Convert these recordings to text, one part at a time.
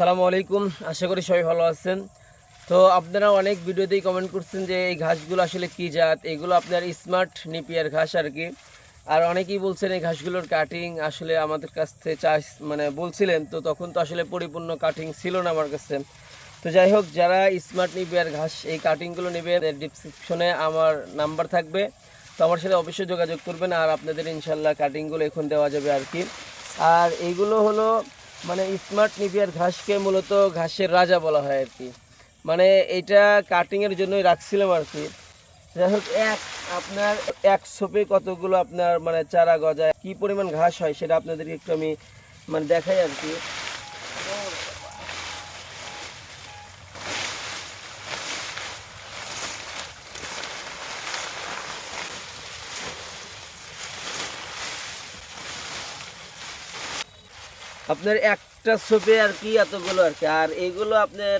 আসসালামু আলাইকুম। আশা করি সবাই ভালো আছেন। তো আপনারা অনেক ভিডিওতেই কমেন্ট করছেন যে এই ঘাসগুলো আসলে কি জাত? এগুলো আপনার স্মার্ট নিপিয়ার ঘাস আর কি। আর অনেকেই বলছেন এই ঘাসগুলোর কাটিং আসলে আমাদের কাছ থেকে চাষ মানে বলছিলেন, তো তখন তো আসলে পরিপূর্ণ কাটিং ছিল না আমার কাছে। তো যাই হোক, যারা স্মার্ট নিপিয়ার ঘাস এই কাটিংগুলো নেবে ডিসক্রিপশনে আমার নাম্বার থাকবে। তো আমার সাথে অবশ্যই যোগাযোগ করবেন আর আপনাদের ইনশাল্লাহ কাটিংগুলো এখন দেওয়া যাবে আর কি। আর এইগুলো হলো মানে স্মার্ট নিপিয়ার ঘাসকে মূলত ঘাসের রাজা বলা হয় আর কি। মানে এটা কাটিংয়ের জন্যই রাখছিলাম আর কি। যাই হোক এক, আপনার এক সোপে কতগুলো আপনার মানে চারা গজায়, কি পরিমাণ ঘাস হয় সেটা আপনাদেরকে একটু আমি মানে দেখাই আর কি। আপনার একটা সোপে আর কি এতগুলো আর কি। আর এগুলো আপনার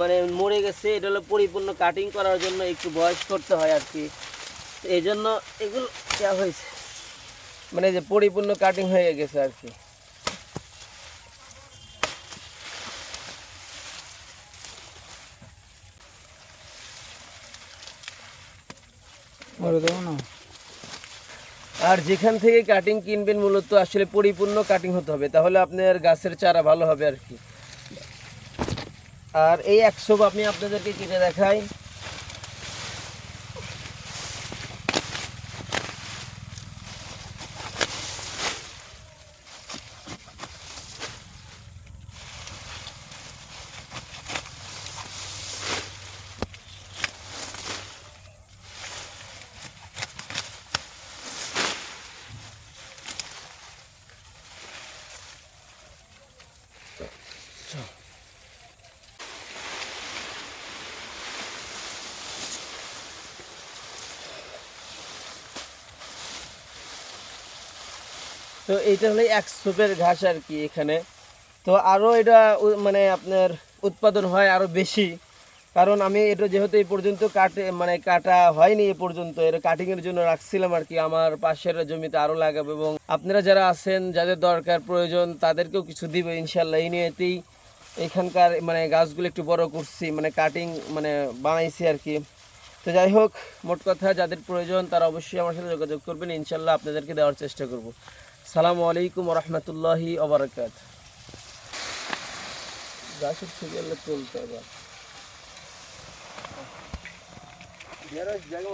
মানে মরে গেছে, এটা হলো পরিপূর্ণ কাটিং করার জন্য একটু বয়স করতে হয় আর কি। এই জন্য এগুলো দেওয়া হয়েছে। মানে যে পরিপূর্ণ কাটিং হয়ে গেছে আর কি। বলে দেবো না? আর যেখান থেকে কাটিং কিনবেন মূলত আসলে পরিপূর্ণ কাটিং হতে হবে। তাহলে আপনার গাছের চারা ভালো হবে আর কি। আর এই একশো আপনি আপনাদেরকে কিনে দেখাই। তো এইটা হলো এক সোপের ঘাস আর কি এখানে। তো আরও এটা মানে আপনার উৎপাদন হয় আরও বেশি। কারণ আমি এটা যেহেতু এই পর্যন্ত কাটে মানে কাটা হয়নি এ পর্যন্ত, এটা কাটিংয়ের জন্য রাখছিলাম আর কি। আমার পাশের জমিতে আরও লাগাবো এবং আপনারা যারা আছেন, যাদের দরকার, প্রয়োজন, তাদেরকেও কিছু দিব ইনশাল্লাহ। এই নিয়েতেই এখানকার মানে গাছগুলো একটু বড় করছি মানে কাটিং মানে বানাইছি আর কি তো যাই হোক, মোট কথা যাদের প্রয়োজন তারা অবশ্যই আমার সাথে যোগাযোগ করবেন, ইনশাল্লাহ আপনাদেরকে দেওয়ার চেষ্টা করব। সালামু আলাইকুম রহমতুল্লাহি এলে তুলতে হবে। জায়গা